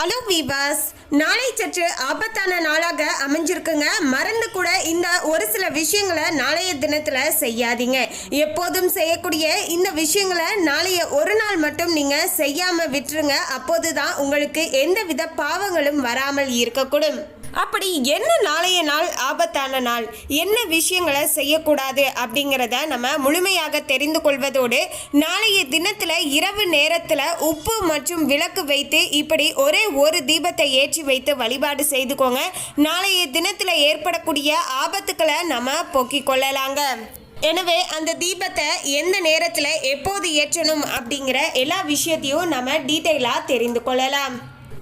Hello வீவாஸ் நாளை சற்று ஆபத்தான நாளாக அமைஞ்சிருக்குங்க. மறந்து கூட இந்த ஒரு சில விஷயங்களை நாளைய தினத்தில் செய்யாதீங்க. எப்போதும் செய்யக்கூடிய இந்த விஷயங்களை நாளைய ஒரு நாள் மட்டும் நீங்கள் செய்யாமல் விட்டுருங்க. அப்போது தான் உங்களுக்கு எந்தவித பாவங்களும் வராமல் இருக்கக்கூடும். அப்படி என்ன நாளைய நாள் ஆபத்தான நாள் என்ன விஷயங்களை செய்யக்கூடாது அப்படிங்கிறத நம்ம முழுமையாக தெரிந்து கொள்வதோடு நாளைய தினத்தில் இரவு நேரத்தில் உப்பு மற்றும் விளக்கு வைத்து இப்படி ஒரே ஒரு தீபத்தை ஏற்றி வைத்து வழிபாடு செய்துக்கோங்க. நாளைய தினத்தில் ஏற்படக்கூடிய ஆபத்துக்களை நம்ம போக்கிக் கொள்ளலாங்க. எனவே அந்த தீபத்தை எந்த நேரத்தில் எப்போது ஏற்றணும் அப்படிங்கிற எல்லா விஷயத்தையும் நம்ம டீட்டெயிலாக தெரிந்து கொள்ளலாம்.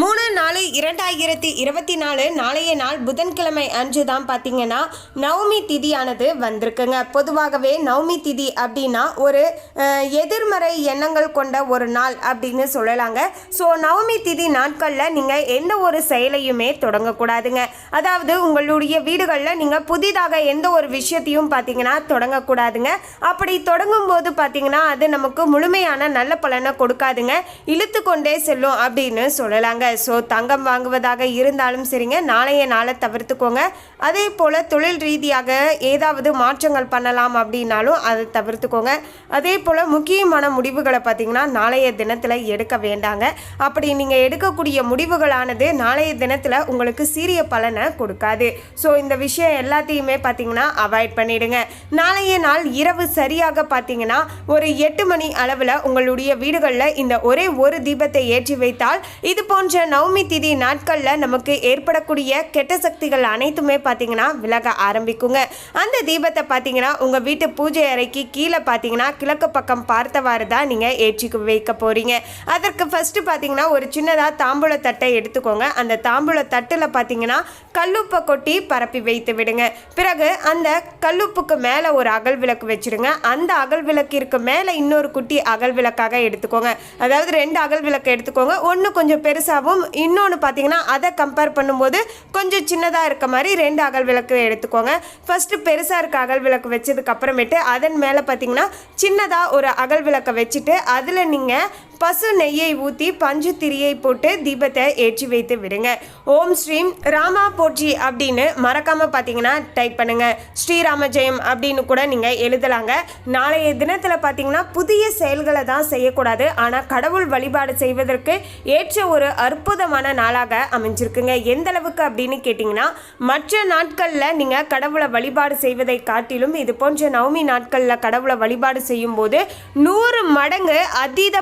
மூணு நாலு இரண்டாயிரத்தி இருபத்தி நாலு நாளைய நாள் புதன்கிழமை அன்று தான் பார்த்தீங்கன்னா நவமி திதியானது வந்திருக்குங்க. பொதுவாகவே நவமி திதி அப்படின்னா ஒரு எதிர்மறை எண்ணங்கள் கொண்ட ஒரு நாள் அப்படின்னு சொல்லலாங்க. ஸோ நவமி திதி நாட்களில் நீங்கள் எந்த ஒரு செயலையுமே தொடங்கக்கூடாதுங்க. அதாவது உங்களுடைய வீடுகளில் நீங்கள் புதிதாக எந்த ஒரு விஷயத்தையும் பார்த்தீங்கன்னா தொடங்கக்கூடாதுங்க. அப்படி தொடங்கும் போது பார்த்தீங்கன்னா அது நமக்கு முழுமையான நல்ல பலனை கொடுக்காதுங்க. இழுத்து கொண்டே செல்லும் அப்படின்னு சொல்லலாங்க. ஸோ தங்கம் வாங்குவதாக இருந்தாலும் சரிங்க. நாளைய நாளை தவிர்த்துக்கோங்க. அதே போல் தொழில் ரீதியாக ஏதாவது மாற்றங்கள் பண்ணலாம் அப்படின்னாலும் அதை தவிர்த்துக்கோங்க. அதே போல் முக்கியமான முடிவுகளை பார்த்தீங்கன்னா நாளைய தினத்தில் எடுக்க வேண்டாங்க. அப்படி நீங்கள் எடுக்கக்கூடிய முடிவுகளானது நாளைய தினத்தில் உங்களுக்கு சீரிய பலனை கொடுக்காது. ஸோ இந்த விஷயம் எல்லாத்தையுமே பார்த்தீங்கன்னா அவாய்ட் பண்ணிடுங்க. நாளைய நாள் இரவு சரியாக பார்த்தீங்கன்னா ஒரு எட்டு மணி அளவில் உங்களுடைய வீடுகளில் இந்த ஒரே ஒரு தீபத்தை ஏற்றி வைத்தால் இது போன்ற நவமி திதி நாட்களில் நமக்கு ஏற்படக்கூடிய கெட்ட சக்திகள் அனைத்துமே பார்த்தீங்கன்னா விலக ஆரம்பிக்குங்க. அந்த தீபத்தை பார்த்தீங்கன்னா உங்கள் வீட்டு பூஜை அறைக்கு கீழே பார்த்தீங்கன்னா கிழக்கு பக்கம் பார்த்தவாறு தான் நீங்கள் ஏற்றி வைக்க போகிறீங்க அதற்கு ஃபஸ்ட்டு பார்த்தீங்கன்னா ஒரு சின்னதாக தாம்பூல தட்டை எடுத்துக்கோங்க. அந்த தாம்பூல தட்டில் பார்த்தீங்கன்னா கல்லுப்பை கொட்டி பரப்பி வைத்து விடுங்க. பிறகு அந்த கல்லுப்புக்கு மேலே ஒரு அகல் விளக்கு வச்சிருங்க. அந்த அகல் விளக்கிற்கு மேலே இன்னொரு குட்டி அகல் விளக்காக எடுத்துக்கோங்க. அதாவது ரெண்டு அகல் விளக்கு எடுத்துக்கோங்க. ஒன்று கொஞ்சம் பெருசாக பெருசாகவும் இன்னொன்று பார்த்தீங்கன்னா அதை கம்பேர் பண்ணும்போது கொஞ்சம் சின்னதாக இருக்க மாதிரி ரெண்டு அகல் விளக்கு எடுத்துக்கோங்க. ஃபஸ்ட்டு பெருசாக இருக்க அகல் விளக்கு வச்சதுக்கு அப்புறமேட்டு அதன் மேலே பார்த்தீங்கன்னா சின்னதாக ஒரு அகல் விளக்கை வச்சுட்டு அதில் நீங்கள் பசு நெய்யை ஊற்றி பஞ்சு திரியை போட்டு தீபத்தை ஏற்றி வைத்து விடுங்க. ஓம் ஸ்ரீம் ராமா போற்றி அப்படின்னு மறக்காமல் பார்த்தீங்கன்னா டைப் பண்ணுங்க. ஸ்ரீராம ஜெயம் அப்படின்னு கூட நீங்கள் எழுதலாங்க. நாளைய தினத்தில் பார்த்தீங்கன்னா புதிய செயல்களை தான் செய்யக்கூடாது. ஆனால் கடவுள் வழிபாடு செய்வதற்கு ஏற்ற ஒரு அற்புதமான நாளாக அமைஞ்சிருக்குங்க. எந்த அளவுக்கு அப்படின்னு கேட்டிங்கன்னா மற்ற நாட்களில் நீங்கள் கடவுளை வழிபாடு செய்வதை காட்டிலும் இது போன்ற நவமி நாட்களில் கடவுளை வழிபாடு செய்யும்போது நூறு மடங்கு அதீத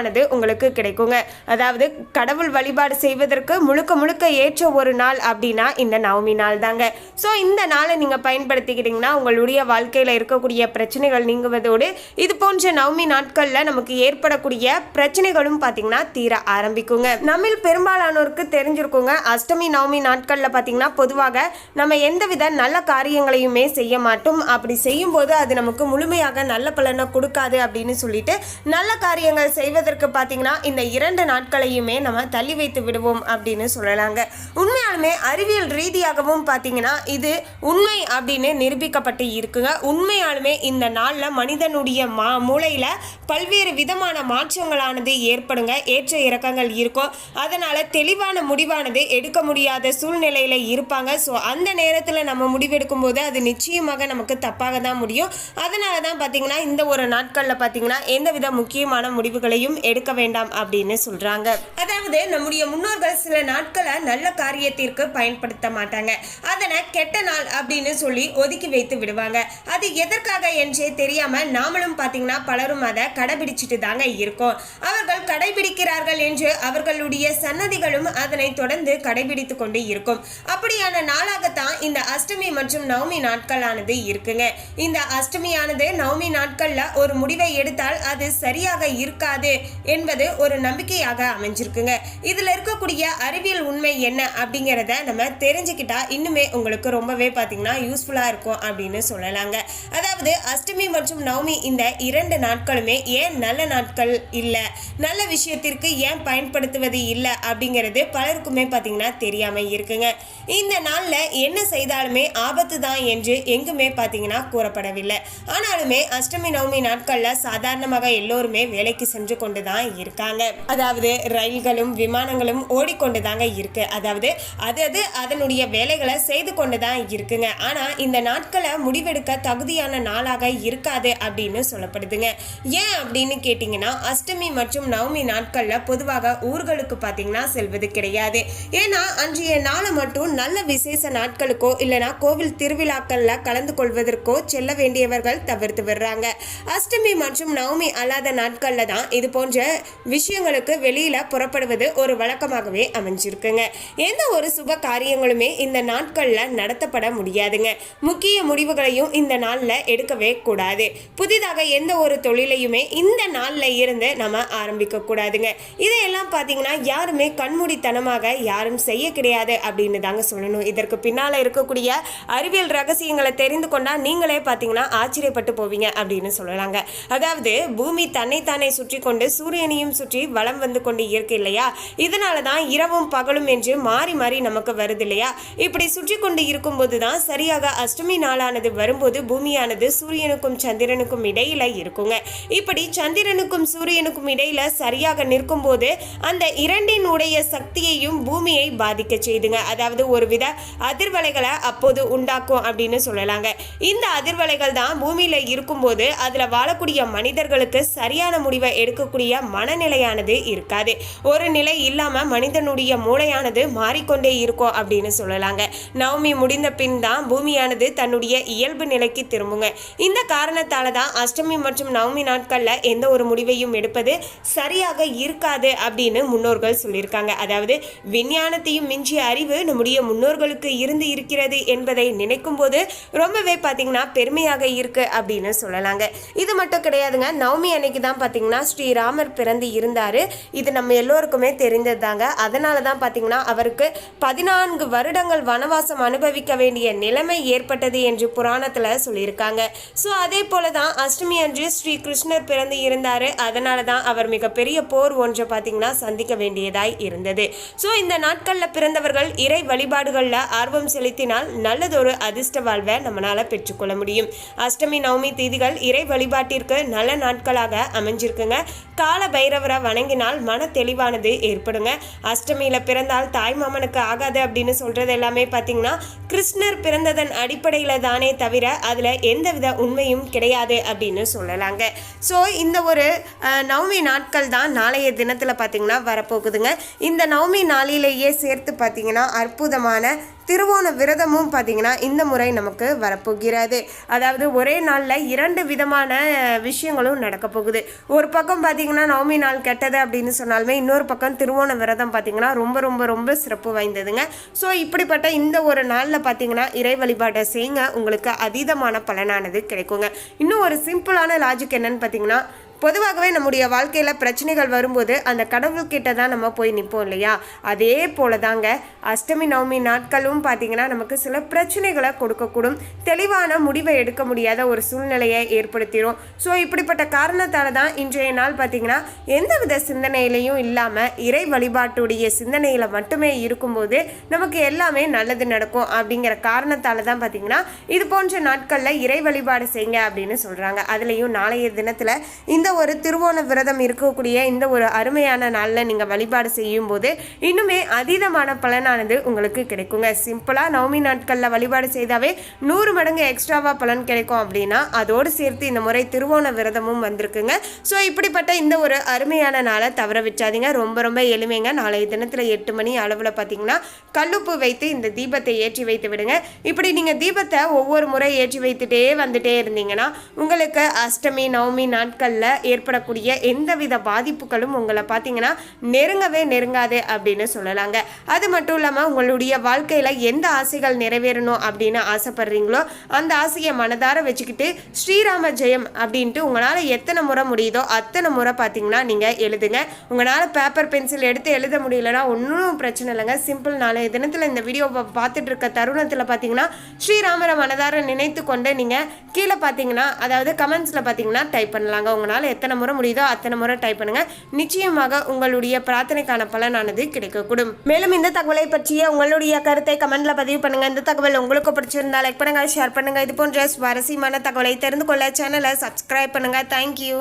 பலனானது உங்களுக்கு கிடைக்குங்க. அதாவது கடவுள் வழிபாடு செய்வதற்கு முழுக்க முழுக்க ஏற்ற ஒரு நாள் அப்படின்னா இந்த நவமி நாள் தாங்க ஸோ இந்த நாளை நீங்கள் பயன்படுத்திக்கிட்டிங்கன்னா உங்களுடைய வாழ்க்கையில் இருக்கக்கூடிய பிரச்சனைகள் நீங்குவதோடு இது போன்ற நவமி நாட்களில் நமக்கு ஏற்படக்கூடிய பிரச்சனைகளும் பார்த்தீங்கன்னா தீர ஆரம்பிக்குங்க. நம்மில் பெரும்பாலானோருக்கு தெரிஞ்சிருக்குங்க. அஷ்டமி நவமி நாட்களில் பார்த்தீங்கன்னா பொதுவாக நம்ம எந்தவித நல்ல காரியங்களையுமே செய்ய மாட்டோம். அப்படி செய்யும்போது அது நமக்கு முழுமையாக நல்ல பலனை கொடுக்காது அப்படின்னு சொல்லிட்டு நல்ல காரியங்கள் செய்வதற்கு பார்த்தீங்கன்னா இந்த இரண்டு நாட்களையுமே நம்ம தள்ளி வைத்து விடுவோம் அப்படின்னு சொல்லலாங்க. உண்மையாலுமே அறிவியல் ரீதியாகவும் பார்த்தீங்கன்னா இது உண்மை அப்படின்னு நிரூபிக்கப்பட்டு இருக்குங்க. உண்மையாலுமே இந்த நாளில் மனிதனுடைய மா மூளையில் பல்வேறு விதமான மாற்றங்களானது ஏற்படுங்க. ஏற்ற இறக்கங்கள் இருக்கும். அதனால் தெளிவான முடிவானது எடுக்க முடியாத சூழ்நிலையில் இருப்பாங்க. ஸோ அந்த நேரத்தில் நம்ம முடிவெடுக்கும் போது அது நிச்சயமாக நமக்கு தப்பாக தான் முடியும். அதனால தான் பார்த்தீங்கன்னா இந்த ஒரு நாட்களில் பார்த்தீங்கன்னா எந்தவித முக்கியமான முடிவுகளையும் எடுக்க வேண்டாம் அப்படின்னு சொல்கிறாங்க அதாவது நம்முடைய முன்னோர்கள் சில நாட்களை நல்ல காரியத்திற்கு பயன்படுத்த மாட்டாங்க. அதனை கெட்ட நாள் அப்படின்னு சொல்லி ஒதுக்கி வைத்து விடுவாங்க. அது எதற்காக என்றே தெரியாம நாமளும் பார்த்தீங்கன்னா பலரும் அதை கடைபிடிச்சிட்டு தாங்க இருக்கோம். அவர்கள் கடைபிடிக்கிறார்கள் என்று அவர்களுடைய சன்னதிகளும் அதனை தொடர்ந்து கடைபிடித்து கொண்டு இருக்கும். அப்படியான நாளாகத்தான் இந்த அஷ்டமி மற்றும் நவமி நாட்களானது இருக்குங்க. இந்த அஷ்டமியானது நவமி நாட்கள்ல ஒரு முடிவை எடுத்தால் அது சரியாக இருக்காது. என்பது ஒரு நம்பிக்கையாக அமைஞ்சிருக்குங்க. இதில் இருக்கக்கூடிய அறிவியல் உண்மை என்ன அப்படிங்கிறத நம்ம தெரிஞ்சுக்கிட்டா இன்னுமே உங்களுக்கு ரொம்பவே பார்த்தீங்கன்னா யூஸ்ஃபுல்லாக இருக்கும் அப்படின்னு சொல்லலாங்க. அதாவது அஷ்டமி மற்றும் நவமி இந்த இரண்டு நாட்களுமே ஏன் நல்ல நாட்கள் இல்லை? நல்ல விஷயத்திற்கு ஏன் பயன்படுத்துவது இல்லை அப்படிங்கிறது பலருக்குமே பார்த்தீங்கன்னா தெரியாமல் இருக்குங்க. இந்த நாளில் என்ன செய்தாலுமே ஆபத்து தான் என்று எங்குமே பார்த்தீங்கன்னா கூறப்படவில்லை. ஆனாலுமே அஷ்டமி நவமி நாட்களில் சாதாரணமாக எல்லோருமே வேலைக்கு சென்று கொண்டு தான் இருக்காங்க. அதாவது ரயில்களும் விமானங்களும் ஓடிக்கொண்டு தாங்க இருக்கு. அதாவது அது அது அதனுடைய வேலைகளை செய்து கொண்டு தான் இருக்குங்க. ஆனா இந்த நாட்களை முடிவெடுக்க தகுதியான நாளாக இருக்காது அப்படின்னு சொல்லப்படுதுங்க. ஏன் அப்படின்னு கேட்டிங்கன்னா அஷ்டமி மற்றும் நவமி நாட்களில் பொதுவாக ஊர்களுக்கு பார்த்தீங்கன்னா செல்வது கிடையாது. ஏன்னா அன்றைய நாளை மட்டும் நல்ல விசேஷ நாட்களுக்கோ இல்லைனா கோவில் திருவிழாக்களில் கலந்து கொள்வதற்கோ செல்ல வேண்டியவர்கள் தவிர்த்து விடுறாங்க. அஷ்டமி மற்றும் நவமி அல்லாத நாட்களில் தான் இது போன்ற விஷயங்களுக்கு வெளியில் புறப்படுவது ஒரு வழக்கமாகவே அமைஞ்சிருக்குங்க. எந்த ஒரு சுப காரியங்களுமே இந்த நாட்களில் நடத்தப்பட முடியாதுங்க. முக்கிய முடிவுகளையும் இந்த நாளில் எடுக்கவே கூடாது. புதிதாக எந்த ஒரு தொழிலையுமே இந்த நாளில் இருந்து நம்ம ஆரம்பிக்க கூடாதுங்க. இதையெல்லாம் பார்த்தீங்கன்னா யாருமே கண்மூடித்தனமாக யாரும் செய்ய கிடையாது அப்படின்னு தாங்க சொல்லணும். இதற்கு பின்னால் இருக்கக்கூடிய அறிவியல் ரகசியங்களை தெரிந்து கொண்டா நீங்களே பார்த்தீங்கன்னா ஆச்சரியப்பட்டு போவீங்க அப்படின்னு சொல்லலாங்க. அதாவது பூமி தன்னைத்தானே சுற்றி கொண்டு சூரியனையும் சுற்றி வலம் வந்து கொண்டு இருக்கு இல்லையா? இதனால தான் இரவும் பகலும் என்று மாறி மாறி நமக்கு வருது இல்லையா? இப்படி சுற்றி கொண்டு இருக்கும்போது தான் சரியாக அஷ்டமி நாளானது வரும்போது பூமியானது சூரியனுக்கும் சந்திரனுக்கும் இடையில இருக்குங்க. இப்படி சந்திரனுக்கும் சூரியனுக்கும் இடையில சரியாக நிற்கும் போது அந்த இரண்டினுடைய சக்தியையும் பூமியை பாதிக்க செய்துங்க. அதாவது ஒருவித அதிர்வலைகளை அப்போது உண்டாக்கும் அப்படின்னு சொல்லலாங்க. இந்த அதிர்வலைகள் தான் பூமியில இருக்கும்போது அதுல வாழக்கூடிய மனிதர்களுக்கு சரியான முடிவை எடுக்கக்கூடிய மனநிலையானது இருக்காது. ஒரு நிலை இல்லாமல் மனிதனுடைய மூளையானது மாறிக்கொண்டே இருக்கும் அப்படின்னு சொல்லலாங்க. நவமி முடிந்த பின் தான் பூமியானது தன்னுடைய இயல்பு நிலைக்கு திரும்புங்க. இந்த காரணத்தால தான் அஷ்டமி மற்றும் நவமி நாட்களில் எந்த ஒரு முடிவையும் எடுப்பது சரியாக இருக்காது அப்படின்னு முன்னோர்கள் சொல்லியிருக்காங்க. அதாவது விஞ்ஞானத்தையும் மிஞ்சிய அறிவு நம்முடைய முன்னோர்களுக்கு இருந்து இருக்கிறது என்பதை நினைக்கும் போது ரொம்பவே பார்த்தீங்கன்னா பெருமையாக இருக்கு அப்படின்னு சொல்லலாங்க. இது மட்டும் கிடையாதுங்க. நவமி அன்னைக்கு தான் பார்த்தீங்கன்னா ராமர் பிறந்து இருந்தார். இது நம்ம எல்லோருக்குமே தெரிந்தது தாங்க அதனால தான் பார்த்தீங்கன்னா அவருக்கு பதினான்கு வருடங்கள் வனவாசம் அனுபவிக்க வேண்டிய நிலைமை ஏற்பட்டது என்று புராணத்தில் சொல்லியிருக்காங்க. ஸோ அதே போல தான் அஷ்டமி அன்று ஸ்ரீ கிருஷ்ணர் பிறந்து இருந்தார். அதனால தான் அவர் மிகப்பெரிய போர் ஒன்றை பார்த்தீங்கன்னா சந்திக்க வேண்டியதாய் இருந்தது. ஸோ இந்த நாட்களில் பிறந்தவர்கள் இறை வழிபாடுகளில் ஆர்வம் செலுத்தினால் நல்லதொரு அதிர்ஷ்ட வாழ்வை நம்மளால் பெற்றுக்கொள்ள முடியும். அஷ்டமி நவமி தேதிகள் இறை வழிபாட்டிற்கு நல்ல நாட்களாக அமைஞ்சிருக்குங்க. கால பைரவரை வணங்கினால் மன தெளிவானது ஏற்படுங்க. அஷ்டமியில் பிறந்தால் தாய் மாமனுக்கு ஆகாது அப்படின்னு சொல்கிறது எல்லாமே பார்த்தீங்கன்னா கிருஷ்ணர் பிறந்ததன் அடிப்படையில் தானே தவிர அதில் எந்தவித உண்மையும் கிடையாது அப்படின்னு சொல்லலாங்க. ஸோ இந்த ஒரு நவமி நாட்கள் தான் நாளைய தினத்தில் பார்த்தீங்கன்னா வரப்போகுதுங்க. இந்த நவமி நாளிலேயே சேர்த்து பார்த்தீங்கன்னா அற்புதமான திருவோண விரதமும் பார்த்தீங்கன்னா இந்த முறை நமக்கு வரப்போகிறது. அதாவது ஒரே நாளில் இரண்டு விதமான விஷயங்களும் நடக்க போகுது. ஒரு பக்கம் பார்த்தீங்கன்னா நவமி நாள் கெட்டது அப்படின்னு சொன்னாலுமே இன்னொரு பக்கம் திருவோண விரதம் பார்த்தீங்கன்னா ரொம்ப ரொம்ப ரொம்ப சிறப்பு வாய்ந்ததுங்க. ஸோ இப்படிப்பட்ட இந்த ஒரு நாளில் பார்த்தீங்கன்னா இறை வழிபாட்டை செய்யுங்க. உங்களுக்கு அதீதமான பலனானது கிடைக்குங்க. இன்னும் ஒரு சிம்பிளான லாஜிக் என்னன்னு பார்த்தீங்கன்னா பொதுவாகவே நம்முடைய வாழ்க்கையில் பிரச்சனைகள் வரும்போது அந்த கடவுள்கிட்ட தான் நம்ம போய் நிற்போம் இல்லையா? அதே போல தாங்க அஷ்டமி நவமி நாட்களும் பார்த்தீங்கன்னா நமக்கு சில பிரச்சனைகளை கொடுக்கக்கூடும். தெளிவான முடிவை எடுக்க முடியாத ஒரு சூழ்நிலையை ஏற்படுத்திடும் ஸோ இப்படிப்பட்ட காரணத்தால் தான் இன்றைய நாள் பார்த்தீங்கன்னா எந்தவித சிந்தனையிலையும் இல்லாமல் இறை வழிபாட்டுடைய சிந்தனையில் மட்டுமே இருக்கும்போது நமக்கு எல்லாமே நல்லது நடக்கும் அப்படிங்கிற காரணத்தால் தான் பார்த்தீங்கன்னா இது போன்ற நாட்களில் இறை வழிபாடு செய்யுங்க அப்படின்னு சொல்கிறாங்க அதுலேயும் நாளைய தினத்தில் இந்த ஒரு திருவோண விரதம் இருக்கக்கூடிய இந்த ஒரு அருமையான நாளில் நீங்கள் வழிபாடு செய்யும்போது இன்னுமே அதீதமான பலனானது உங்களுக்கு கிடைக்குங்க. சிம்பிளாக நவமி நாட்களில் வழிபாடு செய்தாவே நூறு மடங்கு எக்ஸ்ட்ராவாக பலன் கிடைக்கும் அப்படின்னா அதோடு சேர்த்து இந்த முறை திருவோண விரதமும் வந்திருக்குங்க. ஸோ இப்படிப்பட்ட இந்த ஒரு அருமையான நாளை தவற வச்சாதீங்க ரொம்ப ரொம்ப எளிமைங்க. நாளைய தினத்தில் எட்டு மணி அளவில் பார்த்தீங்கன்னா கல்லுப்பு வைத்து இந்த தீபத்தை ஏற்றி வைத்து விடுங்க. இப்படி நீங்கள் தீபத்தை ஒவ்வொரு முறை ஏற்றி வைத்துட்டே வந்துட்டே இருந்தீங்கன்னா உங்களுக்கு அஷ்டமி நவமி நாட்களில் ஏற்படக்கூடிய எந்தவித பாதிப்புகளும் உங்களை பார்த்தீங்கன்னா நெருங்கவே நெருங்காது அப்படின்னு சொல்லலாங்க. அது மட்டும் இல்லாமல் உங்களுடைய வாழ்க்கையில் எந்த ஆசைகள் நிறைவேறணும் அப்படின்னு ஆசைப்படுறீங்களோ அந்த ஆசையை மனதார வச்சுக்கிட்டு ஸ்ரீராம ஜெயம் அப்படின்ட்டு உங்களால் எத்தனை முறை முடியுதோ அத்தனை முறை பார்த்தீங்கன்னா நீங்கள் எழுதுங்க. உங்களால் பேப்பர் பென்சில் எடுத்து எழுத முடியலன்னா ஒன்றும் பிரச்சனை இல்லைங்க. சிம்பிள் நாளைய தினத்தில் இந்த வீடியோவை பார்த்துட்டு இருக்க தருணத்தில் பார்த்தீங்கன்னா ஸ்ரீராமரை மனதார நினைத்து கொண்டு நீங்கள் கீழே பார்த்தீங்கன்னா அதாவது கமெண்ட்ஸில் பார்த்தீங்கன்னா டைப் பண்ணலாங்க. உங்களால் எத்தனை முறை முடியுதோ அத்தனை முறை டைப் பண்ணுங்க. நிச்சயமாக உங்களுடைய பிரார்த்தனைக்கான பலனானது கிடைக்கக்கூடும். மேலும் இந்த தகவலை பற்றிய உங்களுடைய கருத்தை கமெண்ட்ல பதிவு பண்ணுங்க. இந்த தகவல் உங்களுக்கு பிடிச்சிருந்தா லைக் பண்ணுங்க ஷேர் பண்ணுங்க. இது போன்ற சுவாரஸ்யமான தகவலை தெரிந்து கொள்ள சேனலை சப்ஸ்கிரைப் பண்ணுங்க. தேங்க்யூ